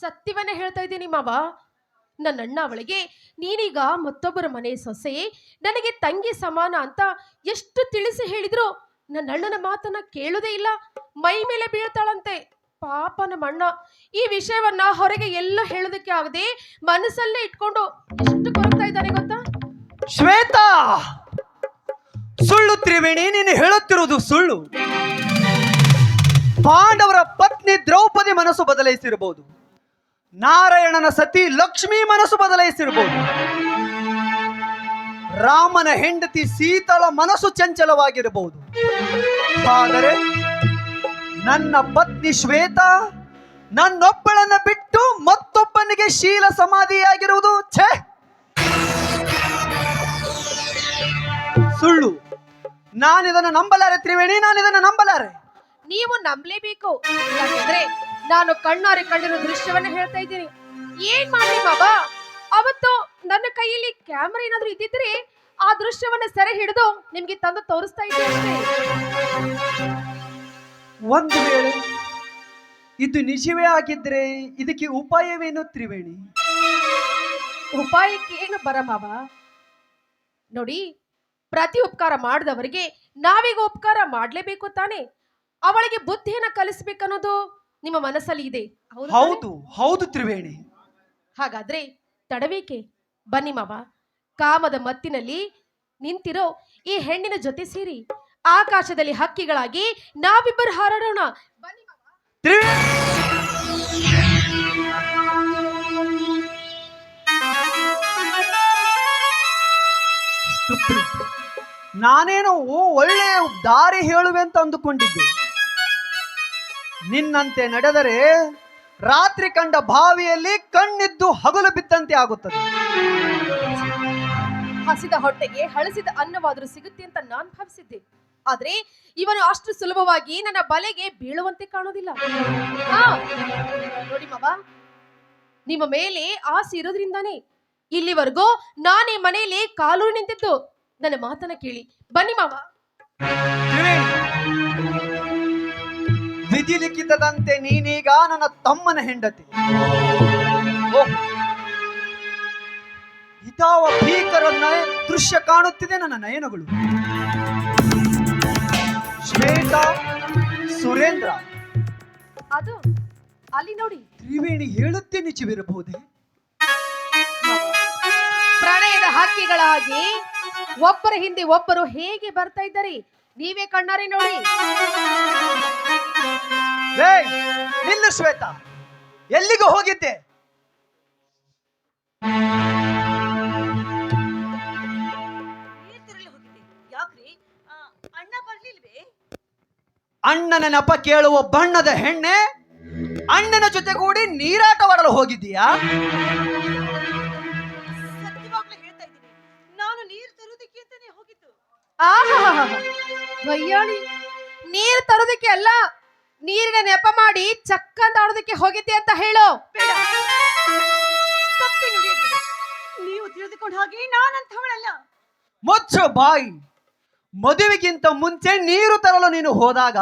ಸತ್ಯವನ್ನೇ ಹೇಳ್ತಾ ಇದ್ದೀನಿ ಮಾವ. ನನ್ನ ಅಣ್ಣ ಅವಳಿಗೆ, ನೀನೀಗ ಮತ್ತೊಬ್ಬರ ಮನೆ ಸೊಸೆ, ನನಗೆ ತಂಗಿ ಸಮಾನ ಅಂತ ಎಷ್ಟು ತಿಳಿಸಿ ಹೇಳಿದ್ರು, ನನ್ನ ಅಣ್ಣನ ಮಾತನ್ನ ಕೇಳೋದೇ ಇಲ್ಲ, ಮೈ ಮೇಲೆ ಬೀಳ್ತಾಳಂತೆ. ಪಾಪ ನಮ್ಮ ಅಣ್ಣ. ಈ ವಿಷಯವನ್ನ ಹೊರಗೆ ಎಲ್ಲ ಹೇಳೋದಕ್ಕೆ ಆಗದೆ ಮನಸ್ಸಲ್ಲೇ ಇಟ್ಕೊಂಡು ಎಷ್ಟು ಕೊರಗ್ತಾ ಇದ್ದಾನೆ ಗೊತ್ತಾ? ಶ್ವೇತಾ! ಸುಳ್ಳು ತ್ರಿವೇಣಿ, ನೀನು ಹೇಳುತ್ತಿರುವುದು ಸುಳ್ಳು. ಪಾಂಡವರ ಪತ್ನಿ ದ್ರೌಪದಿ ಮನಸ್ಸು ಬದಲಾಯಿಸಿರಬಹುದು. ನಾರಾಯಣನ ಸತಿ ಲಕ್ಷ್ಮಿ ಮನಸ್ಸು ಬದಲಾಯಿಸಿರ್ಬೋದು. ರಾಮನ ಹೆಂಡತಿ ಸೀತಳ ಮನಸ್ಸು ಚಂಚಲವಾಗಿರಬಹುದು ಆದರೆ ನನ್ನ ಪತ್ನಿ ಶ್ವೇತಾ ನನ್ನೊಬ್ಬಳನ್ನ ಬಿಟ್ಟು ಮತ್ತೊಬ್ಬನಿಗೆ ಶೀಲ ಸಮಾಧಿಯಾಗಿರುವುದು ಛೇ! ಸುಳ್ಳು. ನಾನಿದನ್ನು ನಂಬಲಾರೆ ತ್ರಿವೇಣಿ, ನಾನಿದನ್ನು ನಂಬಲಾರೆ. ನೀವು ನಂಬಲೇಬೇಕು. ನಾನು ಕಣ್ಣಾರೆ ಕಂಡಿರೋ ದೃಶ್ಯವನ್ನ ಹೇಳ್ತಾ ಇದ್ದೀನಿ. ಏನ್ ಮಾಡ್ಲಿ ಬಾಬಾ? ಅವತ್ತು ನನ್ನ ಕೈಯಲ್ಲಿ ಕ್ಯಾಮ್ರಾ ಏನಾದ್ರೂ ಇದ್ದಿದ್ರೆ ಆ ದೃಶ್ಯವನ್ನ ಸೆರೆ ಹಿಡಿದು ನಿಮ್ಗೆ ತಂದು ತೋರಿಸ್ತಾ ಇದ್ದೆ ಅಷ್ಟೇ. ಒಂದು ವೇಳೆ ಇದು ನಿಜವೇ ಆಗಿದ್ರೆ ಇದಕ್ಕೆ ಉಪಾಯವೇನು ತ್ರಿವೇಣಿ? ಉಪಾಯಕ್ಕೆ ಏನು ಬರ ಬಾಬಾ? ನೋಡಿ ಪ್ರತಿ ಉಪಕಾರ ಮಾಡಿದವರಿಗೆ ನಾವೀಗ ಉಪಕಾರ ಮಾಡಲೇಬೇಕು ತಾನೆ. ಅವಳಿಗೆ ಬುದ್ಧಿಯನ್ನ ಕಲಿಸ್ಬೇಕನ್ನೋದು ನಿಮ್ಮ ಮನಸ್ಸಲ್ಲಿ ಇದೆ. ಹೌದು ತಾನೇ? ಹೌದು ಹೌದು ತ್ರಿವೇಣಿ. ಹಾಗಾದ್ರೆ ತಡವೇಕೆ? ಬನ್ನಿ ಮಾವ. ಕಾಮದ ಮತ್ತಿನಲ್ಲಿ ನಿಂತಿರೋ ಈ ಹೆಣ್ಣಿನ ಜೊತೆ ಸೇರಿ ಆಕಾಶದಲ್ಲಿ ಹಕ್ಕಿಗಳಾಗಿ ನಾವಿಬ್ಬರು ಹಾರಾಡೋಣ. ಬನ್ನಿ ಮಾವ. ತ್ರಿವೇಣಿ! Stupid. ನಾನೇನೋ ಒಳ್ಳೆ ದಾರಿ ಹೇಳುವೆ ಅಂತ ಅಂದುಕೊಂಡಿದ್ದೆ. ನಿನ್ನಂತೆ ನಡೆದರೆ ರಾತ್ರಿ ಕಂಡ ಬಾವಿಯಲ್ಲಿ ಕಣ್ಣಿದ್ದು ಹಗಲು ಬಿದ್ದಂತೆ ಆಗುತ್ತದೆ. ಹಸಿದ ಹೊಟ್ಟೆಗೆ ಹಳಸಿದ ಅನ್ನವಾದರೂ ಸಿಗುತ್ತೆ ಅಂತ ನಾನ್ ಭಾವಿಸಿದ್ದೆ. ಆದ್ರೆ ಇವನು ಅಷ್ಟು ಸುಲಭವಾಗಿ ನನ್ನ ಬಲೆಗೆ ಬೀಳುವಂತೆ ಕಾಣೋದಿಲ್ಲ. ಆ, ನೋಡಿ ಮಾವ ನಿಮ್ಮ ಮೇಲೆ ಆಸೆ ಇರೋದ್ರಿಂದಾನೆ ಇಲ್ಲಿವರೆಗೂ ನಾನೇ ಮನೆಯಲ್ಲಿ ಕಾಲೂರು ನಿಂತಿದ್ದು. ನನ್ನ ಮಾತನ್ನ ಕೇಳಿ ಬನ್ನಿ ಮಾವ. ವಿಧಿ ಲಿಖಿತದಂತೆ ನೀನೀಗ ನನ್ನ ತಮ್ಮನ ಹೆಂಡತಿ. ಇದಾವ ಭೀಕರ ದೃಶ್ಯ ಕಾಣುತ್ತಿದೆ ನನ್ನ ನಯನಗಳು. ಶ್ವೇತ ಸುರೇಂದ್ರ. ಅದು ಅಲ್ಲಿ ನೋಡಿ. ತ್ರಿವೇಣಿ ಹೇಳುತ್ತೆ ನಿಜವಿರಬಹುದೇ? ಪ್ರಣಯದ ಹಕ್ಕಿಗಳಾಗಿ ಒಬ್ಬರ ಹಿಂದೆ ಒಬ್ಬರು ಹೇಗೆ ಬರ್ತಾ ಇದ್ದಾರೆ? ನೀವೇ ಕಣ್ಣಾರೆ ನೋಡಿ. ನಿಲ್ಲು ಶ್ವೇತ. ಎಲ್ಲಿಗೂ ಹೋಗಿದ್ದೆ. ಅಣ್ಣನ ನೆಪ ಕೇಳುವ ಬಣ್ಣದ ಹೆಣ್ಣೆ ಅಣ್ಣನ ಜೊತೆಗೂಡಿ ನೀರಾಟವಾಡಲು ಹೋಗಿದ್ದೀಯಾ? ಸತ್ಯವಾಗ್ಲೂ ಹೇಳ್ತಾ ಇದ್ದೀನಿ. ನಾನು ನೀರ್ ತರುವುದಕ್ಕೆ ಅಂತಾನೆ ಹೋಗಿದ್ದು. ಆಹಾಹಾಹಾ. ಗಯ್ಯಾಳಿ ನೀರ್ ತರೋದಕ್ಕೆ ಅಲ್ಲ. ನೀರಿನ ನೆಪ ಮಾಡಿ ಚಕ್ಕಂತ ಆಡೋದಕ್ಕೆ ಹೋಗಿದ್ದೆ ಅಂತ ಹೇಳು. ಬೇಡ. ತಪ್ಪಿ ನುಡಿಯಬೇಡಿ. ನೀವು ತಿಳಿದುಕೊಂಡು ಹಾಗೆ ನಾನಂಥವಳಲ್ಲ. ಮುಚ್ಚು ಬಾಯಿ ಮದುವೆಗಿಂತ ಮುಂಚೆ ನೀರು ತರಲು ನೀನು ಹೋದಾಗ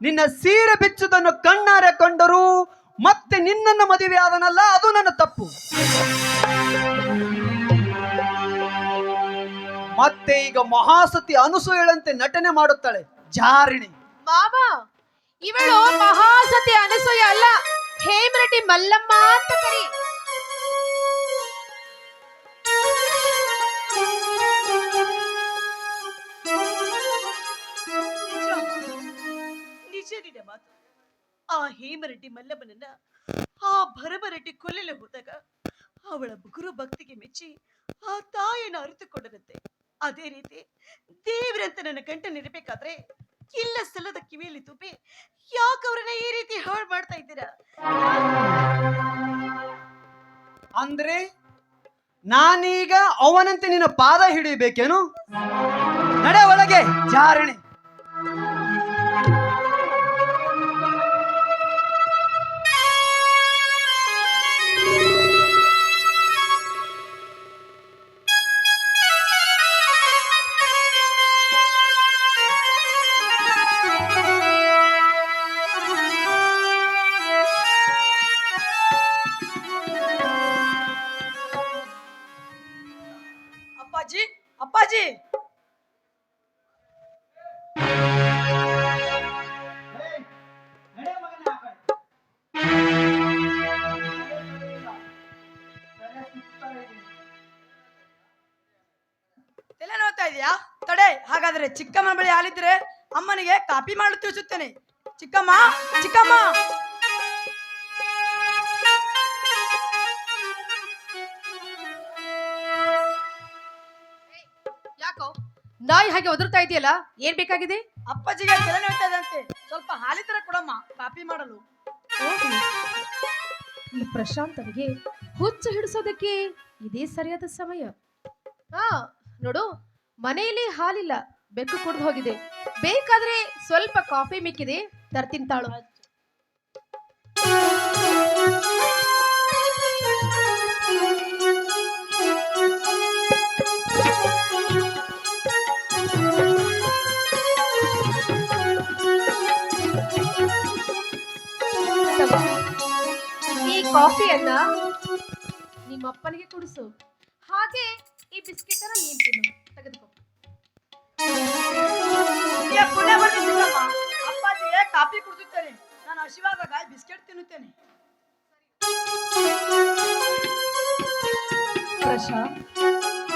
ನಿನ್ನ ಸೀರೆ ಬಿಚ್ಚುದನ್ನು ಕಣ್ಣಾರೆ ಕಂಡರು ಮತ್ತೆ ನಿನ್ನನ್ನು ಮದುವೆ ಆದನಲ್ಲ ಅದು ನನ್ನ ತಪ್ಪು. ಮತ್ತೆ ಈಗ ಮಹಾಸತಿ ಅನುಸೂಯಳಂತೆ ನಟನೆ ಮಾಡುತ್ತಾಳೆ ಜಾರಿಣಿ. ಮಾವ ಇವಳು ಮಹಾಸತಿ ಅನಸೂಯ ಅಲ್ಲ. ಹೇಮರಟಿ ಮಲ್ಲಮ್ಮ ಅಂತ ಕರಿ. ಮಾತು. ಆ ಹೇಮರಟ್ಟಿ ಮಲ್ಲಮ್ಮನನ್ನ ಆ ಭರಮರಟ್ಟಿ ಕೊಲ್ಲಲು ಹೋದಾಗ ಅವಳ ಗುರು ಭಕ್ತಿಗೆ ಮೆಚ್ಚಿ ಆ ತಾಯಿಯನ್ನು ಅರಿತುಕೊಂಡರಂತೆ ಅದೇ ರೀತಿ ದೇವರಂತ ನನ್ನ ಗಂಟನಿರಬೇಕಾದ್ರೆ ಇಲ್ಲ ಸಲದ ಕಿವಿಯಲ್ಲಿ ತುಪ್ಪಿ. ಯಾಕೆ ಅವ್ರನ್ನ ಈ ರೀತಿ ಹಾಳು ಮಾಡ್ತಾ ಇದ್ದೀರಾ? ಅಂದ್ರೆ ನಾನೀಗ ಅವನಂತೆ ನಿನ್ನ ಪಾದ ಹಿಡಿಯಬೇಕೇನು? ನಡೆ ಒಳಗೆ ಜಾರಿಣಿ ತಡೆ. ಹಾಗಾದ್ರೆ ಚಿಕ್ಕಮ್ಮನ ಬಳಿ ಹಾಲಿದ್ರೆ ಅಮ್ಮನಿಗೆ ಕಾಪಿ ಮಾಡಲು ತಿಳಿಸುತ್ತೇನೆ. ಚಿಕ್ಕಮ್ಮ ಚಿಕ್ಕಮ್ಮ. ಯಾಕೋ? ನಾಯಿ ಹಾಗೆ ಒದರ್ತಾ ಇದೆಯಲ್ಲ ಏನ್ ಬೇಕಾಗಿದೆ? ಅಪ್ಪಾಜಿಗೆ ತಲೆ ನೋಯ್ತದಂತೆ ಸ್ವಲ್ಪ ಹಾಲಿದ್ರೆ ಕೊಡಮ್ಮ ಕಾಪಿ ಮಾಡಲು. ಈ ಪ್ರಶಾಂತನಿಗೆ ಹುಚ್ಚು ಹಿಡಿಸೋದಕ್ಕೆ ಇದೇ ಸರಿಯಾದ ಸಮಯ. ಹಾ ನೋಡು ಮನೆಯಲ್ಲಿ ಹಾಲಿಲ್ಲ, ಬೆಕ್ಕು ಕುಡಿದು ಹೋಗಿದೆ ಬೇಕಾದ್ರೆ ಸ್ವಲ್ಪ ಕಾಫಿ ಮಿಕ್ಕಿದೆ ತರ್ತಿಂತಾಳು. ಈ ಕಾಫಿಯನ್ನ ನಿಮ್ಮ ಅಪ್ಪನಿಗೆ ಕುಡಿಸು ಹಾಗೆ ಈ ಬಿಸ್ಕೆಟ್ ಅನ್ನ ನೀನ್ ತಿನ್ನು. ತೆಗೆದುಕೋ. ಅಪ್ಪಾಜಿ ಕಾಫಿ ಅಪ್ಪಾಜಿಗೆ ನಾನು ಹಸಿವಾದಾಗ ಬಿಸ್ಕೆಟ್ ತಿನ್ನುತ್ತೇನೆ.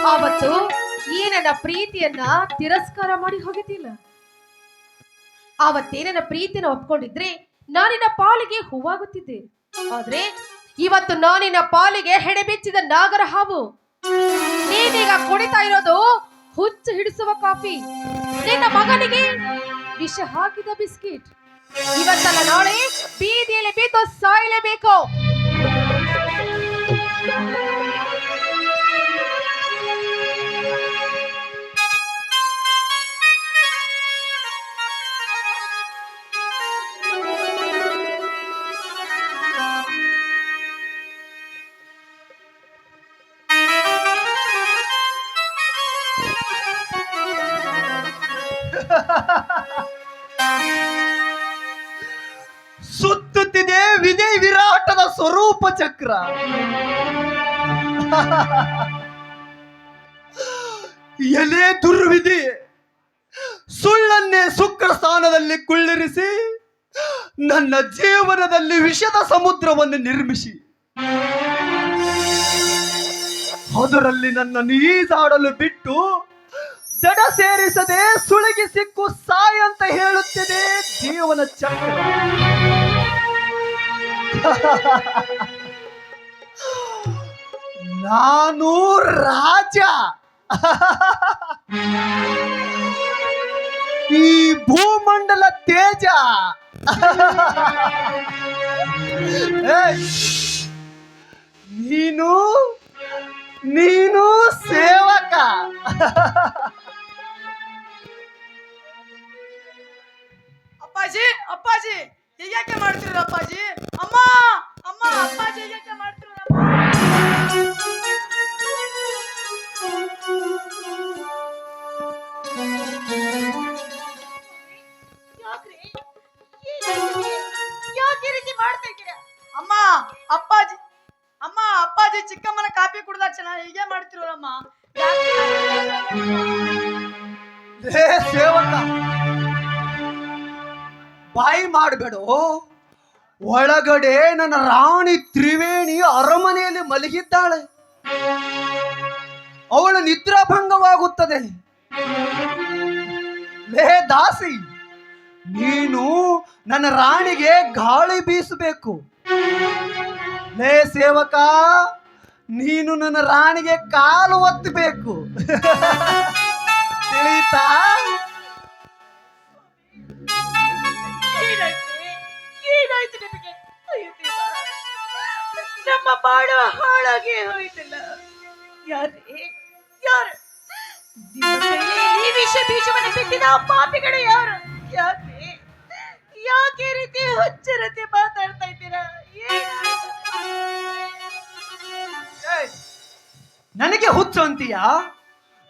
ಆವತ್ತು ಈ ನನ್ನ ಪ್ರೀತಿಯನ್ನ ತಿರಸ್ಕಾರ ಮಾಡಿ ಹೋಗಿದ್ದಿಲ್ಲ ಆವತ್ತೇ ನನ್ನ ಪ್ರೀತಿನ ಒಪ್ಕೊಂಡಿದ್ರೆ ನಾನಿನ ಪಾಲಿಗೆ ಹೂವಾಗುತ್ತಿದ್ದೆ. ಆದ್ರೆ ಇವತ್ತು ನಾನಿನ ಪಾಲಿಗೆ ಹೆಡೆಬೆಚ್ಚಿದ ನಾಗರ ಹಾವು ನೀನೀಗ ಕುಡಿತಾ ಇರೋದು ಹುಚ್ಚು ಹಿಡಿಸುವ ಕಾಫಿ. ನಿನ್ನ ಮಗನಿಗೆ ವಿಷ ಹಾಕಿದ ಬಿಸ್ಕಿಟ್. ಇವತ್ತಲ್ಲ ನಾಳೆ ಬೀದಿಯಲ್ಲಿ ಬೀತೋ ಸಾಯಲೇಬೇಕು. ಎಲೆ ದುರ್ವಿಧಿ ಸುಳ್ಳನ್ನೇ ಶುಕ್ರ ಸ್ಥಾನದಲ್ಲಿ ಕುಳ್ಳಿರಿಸಿ ನನ್ನ ಜೀವನದಲ್ಲಿ ವಿಷದ ಸಮುದ್ರವನ್ನು ನಿರ್ಮಿಸಿ. ಅದರಲ್ಲಿ ನನ್ನ ಈಜಾಡಲು ಬಿಟ್ಟು ದಡ ಸೇರಿಸದೆ ಸುಳಿಗೆ ಸಿಕ್ಕು ಸಾಯ್ ಅಂತ ಹೇಳುತ್ತಿದೆ ಜೀವನ ಚಕ್ರ. ನಾನು ರಾಜ. ಈ ಭೂಮಂಡಲ ತೇಜ! ನೀನು ನೀನು ಸೇವಕ. ಅಪ್ಪಾಜಿ ಅಪ್ಪಾಜಿ, ಹೀಗ್ಯಾಕೆ ಮಾಡ್ತಿರ ಅಪ್ಪಾಜಿ? ಅಮ್ಮ ಅಮ್ಮ, ಅಪ್ಪಾಜಿ. ಒಳಗಡೆ ನನ್ನ ರಾಣಿ ತ್ರಿವೇಣಿ ಅರಮನೆಯಲ್ಲಿ ಮಲಗಿದ್ದಾಳೆ. ಅವಳ ನಿದ್ರಾಭಂಗವಾಗುತ್ತದೆ. ಲೇ ದಾಸಿ, ನೀನು ನನ್ನ ರಾಣಿಗೆ ಗಾಳಿ ಬೀಸಬೇಕು. ಲೇ ಸೇವಕ, ನೀನು ನನ್ನ ರಾಣಿಗೆ ಕಾಲು ಒತ್ತಬೇಕು ತಿಳಿತಾ? ಏನಾಯ್ತು ನಿಮಗೆ? ನಮ್ಮ ಬಾಡ ಹಾಳಾಗಿ ಹೋಯ್ತಿಲ್ಲ. ಯಾರೇ, ಯಾರು? ಈ ವಿಷ ಬೀಜವನ್ನು ಆ ಪಾಪಿಗಳು ಯಾರು? ಯಾಕೆ? ಯಾಕೆ ರೀತಿ ಹುಚ್ಚರತೆ ಮಾತಾಡ್ತಾ ಇದ್ದೀರಾ? ನನಗೆ ಹುಚ್ಚು ಅಂತೀಯ?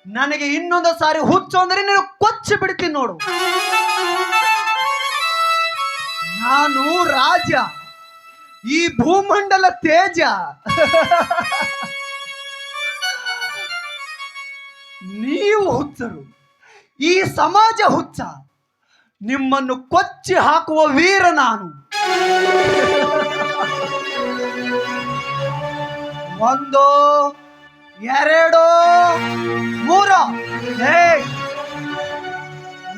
ನನಗೆ ಇನ್ನೊಂದು ಸಾರಿ ಹುಚ್ಚು ಅಂದ್ರೆ ನೀನು ಕೊಚ್ಚಿ ಬಿಡ್ತೀನಿ ನೋಡು. ನಾನು ರಾಜ. ಈ ಭೂಮಂಡಲ ತೇಜ. ನೀವು ಹುಚ್ಚರು. ಈ ಸಮಾಜ ಹುಚ್ಚ. ನಿಮ್ಮನ್ನು ಕೊಚ್ಚಿ ಹಾಕುವ ವೀರ ನಾನು. ಒಂದು, ಎರಡು, ಮೂರು.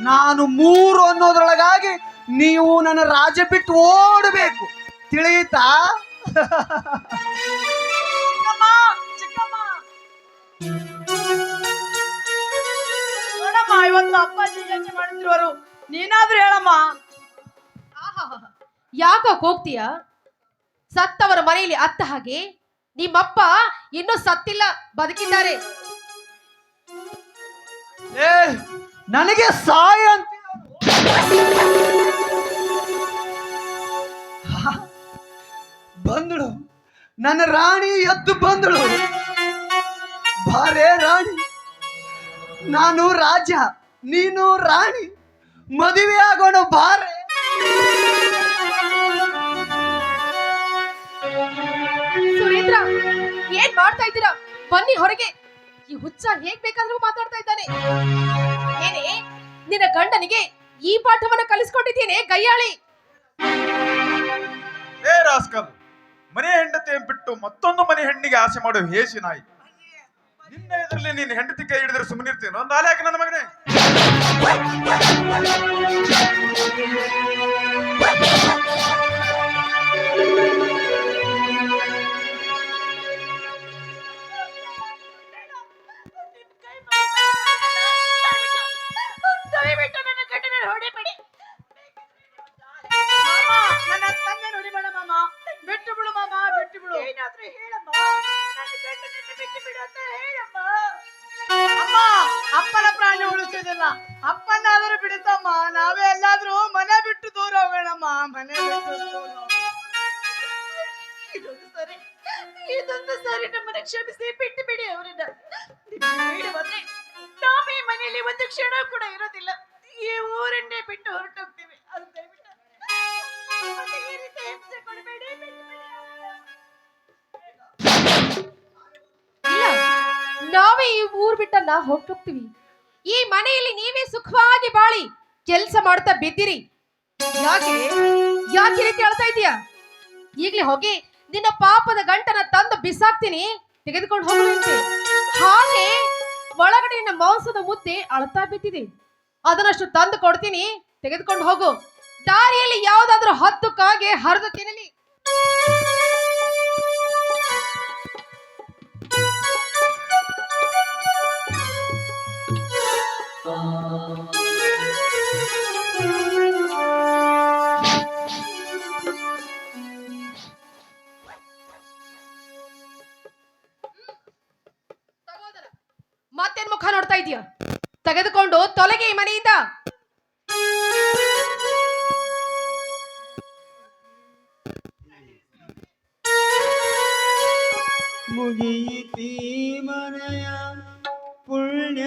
ನಾನು ಮೂರು ಅನ್ನೋದ್ರೊಳಗಾಗಿ ನೀವು ನನ್ನ ರಾಜ ಬಿಟ್ಟು ಓಡಬೇಕು. ತಿಳಿಯಿತಾ ಚಿಕ್ಕಮ್ಮ ಚಿಕ್ಕಮ್ಮ. ನೋಡಮ್ಮ ಇವತ್ತು ಅಪ್ಪಾಜಿ ಯೋಚನೆ ಮಾಡುತ್ತಿರುವರು ನೀನಾದ್ರೂ ಹೇಳಮ್ಮ. ಯಾಕೋ ಹೋಗ್ತೀಯ? ಸತ್ತವರ ಮನೆಯಲ್ಲಿ ಅತ್ತ ಹಾಗೆ? ನಿಮ್ಮಪ್ಪ ಇನ್ನೂ ಸತ್ತಿಲ್ಲ ಬದುಕಿದ್ದಾರೆ. ಏ ನನಗೆ ಸಾಯ ಅಂತ ಬಂದಳು. ನನ್ನ ರಾಣಿ ಎದ್ದು ಬಂದಳು. ಭಾರೇ ರಾಣಿ ನಾನು ರಾಜ ನೀನು ರಾಣಿ ಮದುವೆ ಆಗೋಣ ಬಾರೆ ಸುರೇಂದ್ರ ಏನ್ ಮಾಡ್ತಾ ಇದ್ದೀರಾ? ಬನ್ನಿ ಹೊರಗೆ. ಈ ಹುಚ್ಚ ಹೇಗ್ ಬೇಕಾದ್ರೂ ಮಾತಾಡ್ತಾ ಇದ್ದಾನೆ. ಏನೇ ನಿನ್ನ ಗಂಡನಿಗೆ ಈ ಪಾಠವನ್ನ ಕಲಿಸ್ಕೊಟ್ಟಿದ್ದೇನೆ ಗಯ್ಯಾಳಿ ಏ ರಾಸ್ಕಲ್ ಮನೆ ಹೆಂಡತಿ ಬಿಟ್ಟು ಮತ್ತೊಂದು ಮನೆ ಹೆಣ್ಣಿಗೆ ಆಸೆ ಮಾಡೋ ಹೇಸಿ ನಾಯಿ. ನಿನ್ನ ಇದರಲ್ಲಿ ನೀನು ಹೆಂಡತಿ ಕೈ ಹಿಡಿದ್ರೆ ಸುಮ್ಮನಿರ್ತೀನಿ ಒಂದು ಆಲೆ ಹಾಕಿ ನನ್ನ ಮಗನೇ. ಉಳಿಸೋದಿಲ್ಲ ಅಪ್ಪನಾದರೂ ಬಿಡುತ್ತಮ್ಮ. ನಾವೇ ಎಲ್ಲಾದ್ರೂ ಮನೆ ಬಿಟ್ಟು ದೂರ ಹೋಗೋಣಮ್ಮ. ಮನೆ ಬಿಟ್ಟು ದೂರ ಇದೊಂದು ಸರಿ. ಇದೊಂದು ಸಾರಿ. ನಮ್ಮನ್ನ ಕ್ಷಮಿಸಿ. ಬಿಟ್ಟು ಬಿಡಿ ಅವರನ್ನ. ನಾವೇ ಬಂದ್ರೆ ನಾವು ಈ ಮನೆಯಲ್ಲಿ ಒಂದು ಕ್ಷಣ ಕೂಡ ಇರೋದಿಲ್ಲ. ಈ ಊರನ್ನೇ ಬಿಟ್ಟು ಹೊರಟೋಗ್ತೀವಿ. ಅದು ದಯವಿಟ್ಟು ಈ ರೀತಿ ಹಿಂಸೆ ಕೊಡಬೇಡಿ. ನಾವೇ ಈ ಊರ್ ಬಿಟ್ಟಲ್ಲ ಹೊರಟೋಗ್ತೀವಿ. ಈ ಮನೆಯಲ್ಲಿ ನೀವೇ ಸುಖವಾಗಿ ಬಾಳಿ ಕೆಲಸ ಮಾಡ್ತಾ ಬಿದ್ದಿರಿ. ಯಾಕೆ? ಯಾಕೆ ರೀತಿ ಹೇಳ್ತಾ ಇದೀಯಾ? ಈಗ್ಲೇ ಹೋಗಿ ನಿನ್ನ ಪಾಪದ ಗಂಟನ ತಂದು ಬಿಸಾಕ್ತೀನಿ. ತೆಗೆದುಕೊಂಡು ಹೋಗಿ ಹಾಗೆ ಒಳಗಡೆ ನಿನ್ನ ಮಾಂಸದ ಮುದ್ದೆ ಅಳತಾ ಬಿದ್ದಿದೆ. ಅದನ್ನಷ್ಟು ತಂದು ಕೊಡ್ತೀನಿ. ತೆಗೆದುಕೊಂಡು ಹೋಗು. ದಾರಿಯಲ್ಲಿ ಯಾವ್ದಾದ್ರೂ ಹತ್ತು ಕಾಗೆ ಹರಿದು ತಿನ್ನಲಿ ಮುಗಿಯಿತಿ ಮನೆಯ ಪುಣ್ಯ